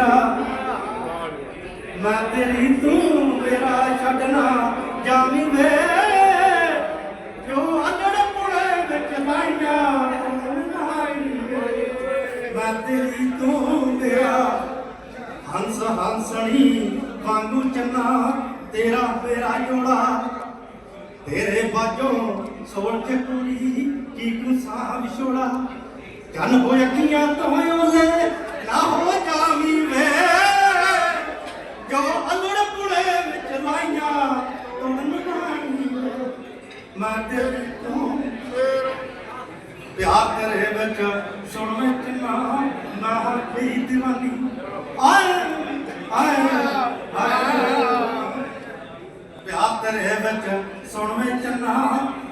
ਮੇਰਾ। ਮੈਂ ਤੇਰੀ ਤੂੰ ਮੇਰਾ ਛੱਡਣਾ ਜਾਵੀਂ ਵੇ। ਜੋ ਅਲੜ ਪੁੜੇ ਵਿੱਚ ਲਾਈਆਂ ਮੈਂ ਤੇਰੀ ਤੂੰ ਮੇਰਾ ਹੰਸ ਹੰਸਣੀ ਵਾਂਗੂ ਚੰਨਾ, ਤੇਰਾ ਮੇਰਾ ਜੋੜਾ। ਤੇਰੇ ਬਾਝੋਂ ਸੋਲ ਕੇ ਕੁੜੀ ਕੀ ਕੁ ਸਾਹ ਵਿਛੋੜਾ। ਜਨ ਹੋ ਅੱਖੀਆਂ ਤੋਂ ਓਲੇ, ਨਾ ਹੋ ਜਾਵੀਂ ਗਵਾ ਅਲੜ ਪੁੜੇ ਵਿੱਚ ਮਾਈਆਂ ਤੂੰ ਮੈਨੂੰ ਕਹਾਣੀ ਮੈਂ ਤੇਰੇ ਤੋਂ ਪਿਆਰ ਤੇਰੇ ਵਿੱਚ, ਸੁਣ ਵਿੱਚ ਨਾ ਨਾ ਦੀ دیਵਾਨੀ ਆਏ ਆਏ ਆਏ। ਪਿਆਰ ਤੇਰੇ ਵਿੱਚ, ਸੁਣ ਵਿੱਚ ਨਾ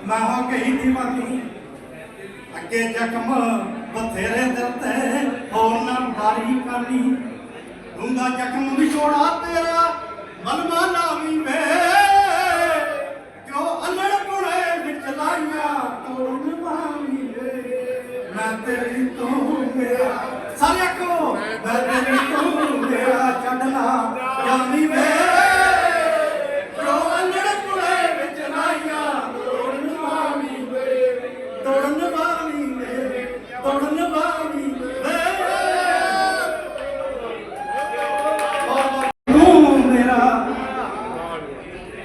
ਨਾ ਕਹੀ دیਵਾਨੀ ਅੱਗੇ ਜਖਮ ਬਥੇਰੇ ਦਿਲ ਤੇ, ਹੋਰ ਨਾ ਬਾਰੀ ਕਰਨੀ ਡੂੰਗਾ ਜ਼ਖਮ ਵਿਛੋੜਾ ਤੇਰਾ ਮਨ ਮਾਨਾ ਵੀ। ਵੇ ਕਿਉਂ ਅਲੜ ਪੁੜੇ ਵਿੱਚ ਲਾਈਆਂ ਤੋੜਨ ਵਾਲੀ ਵੇ? ਮੈਂ ਤੇਰੀ ਤੋਂ ਮੇਰਾ ਸਾਰੇ ਕੋ, ਮੈਂ ਤੇਰੀ ਤੋਂ ਮੇਰਾ ਛੱਡਣਾ ਜਾਨੀ ਵੇ।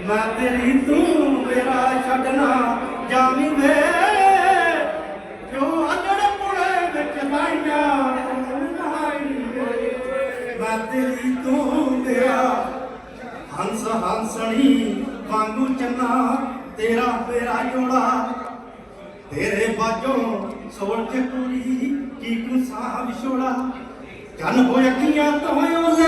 ਮੈਂ ਤੇਰੀ ਤੂੰ ਮੇਰਾ ਛੱਡਣਾ ਜਾਵੀਂ ਵੇ ਜੋ ਅਲੜ ਪੁੜੇ ਵਿੱਚ ਲਾਈਆਂ ਮੈਂ ਤੇਰੀ ਤੂੰ ਮੇਰਾ ਹੰਸ ਹੰਸਣੀ ਵਾਂਗੂ ਚੰਨਾ, ਤੇਰਾ ਮੇਰਾ ਜੋੜਾ। ਤੇਰੇ ਬਾਝੋਂ ਸੋਲ ਕੇ ਕੁੜੀ ਕੀ ਕੁ ਸਾਹ ਵਿਛੋੜਾ। ਜਨ ਹੋ ਅੱਖੀਆਂ ਤੋਂ ਓਲੇ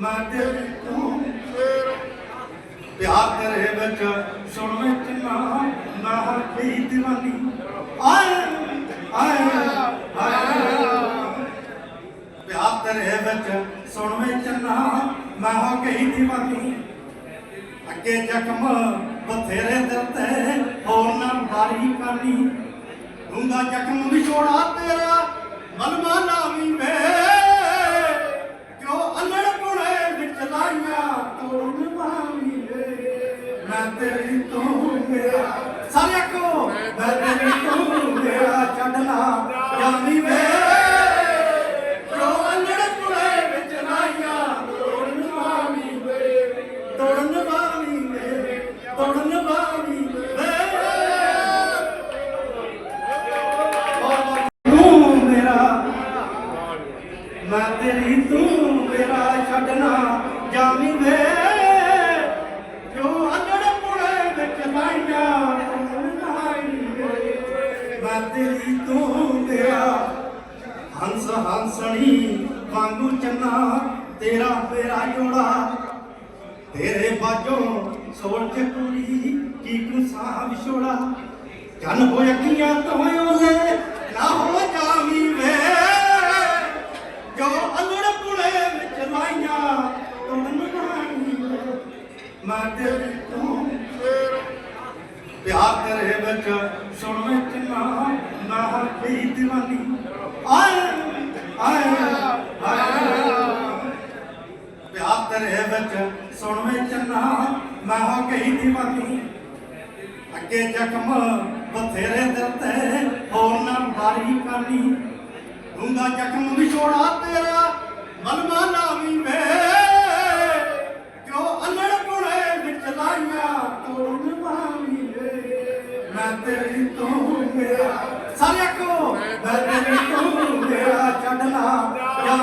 ਮੈਂ ਦਿਲ ਤੋਂ ਫੇਰ ਪਿਆਰ ਕਰੇ ਵਿੱਚ ਸੁਣ ਵਿੱਚ ਨਾ ਨਾ ਕੀ دیਵਾਨੀ ਆਏ ਆਏ ਪਿਆਰ ਕਰੇ ਵਿੱਚ ਸੁਣ ਵਿੱਚ ਨਾ ਨਾ ਕੀ دیਵਾਨੀ ਅੱਗੇ ਜਖਮ ਬਥੇਰੇ ਦਿਲ ਤੇ, ਹੋਰ ਨਾ ਬਾਰੀ ਕਰਨੀ। ਡੂੰਗਾ ਜਖਮ ਵਿਛੋੜਾ ਤੇਰਾ। ਤੇਰੀ ਤੋਂ ਮੇਰਾ, ਸਾਰੇ ਕੋ ਮੈਂ ਤੇਰੀ ਤੋਂ ਮੇਰਾ ਛੱਡਣਾ ਜਾਨੀ ਵੇ ਕਿਉਂ ਅਲੜ ਵਿੱਚ ਲਾਈਆਂ ਤੋੜਨ ਵਾਲੀ ਵੇ। ਤੋੜਨ ਵਾਲੀ ਵੇ, ਤੋੜਨ ਵਾਲੀ ਵੇ। ਤੂੰ ਮੇਰਾ, ਮੈਂ ਤੇਰੀ ਤੂੰ ਮੇਰਾ ਛੱਡਣਾ ਜਾਵੀਂ ਵੇ ਹੰਸ ਹੰਸਣੀ ਵਾਂਗੂ ਚੰਨਾ, ਤੇਰਾ ਮੇਰਾ ਜੋੜਾ। ਤੇਰੇ ਬਾਝੋਂ ਸੋਲ ਕੇ ਕੁੜੀ ਕੀ ਕੁ ਸਾਹ ਵਿਛੋੜਾ। ਜਨ ਹੋ ਅੱਖੀਆਂ ਤੋਂ ਓਲੇ, ਨਾ ਹੋ ਜਾਵੀਂ ਵੇ। ਜੋ ਅਲੜ ਪੁੜੇ ਵਿੱਚ ਲਾਈਆਂ ਤੁਰਨ ਗਾਣੀ ਮੈਂ ਤੇਰੀ ਤੋਂ ਪਿਆਰ ਤੇਰੇ ਵਿੱਚ ਸੁਣ ਮੈਂ ਕਿੰਨਾ ਨਾ ਹੋਈ دیਵਾਨੀ ਆਏ ਪਿਆਰ ਤੇਰੇ ਵਿੱਚ ਸੁਣ ਮੈਂ ਚੰਨਾ ਮੈਂ ਹੋ ਗਈ دیਵਾਨੀ ਅੱਗੇ ਜ਼ਖਮ ਬਥੇਰੇ ਦਿਲ ਤੇ ਹੋਰ ਨਾ ਭਾਰੀ ਕਾਨੀ ਡੂੰਗਾ ਜ਼ਖਮ ਵਿਛੋੜਾ ਤੇਰਾ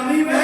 আমি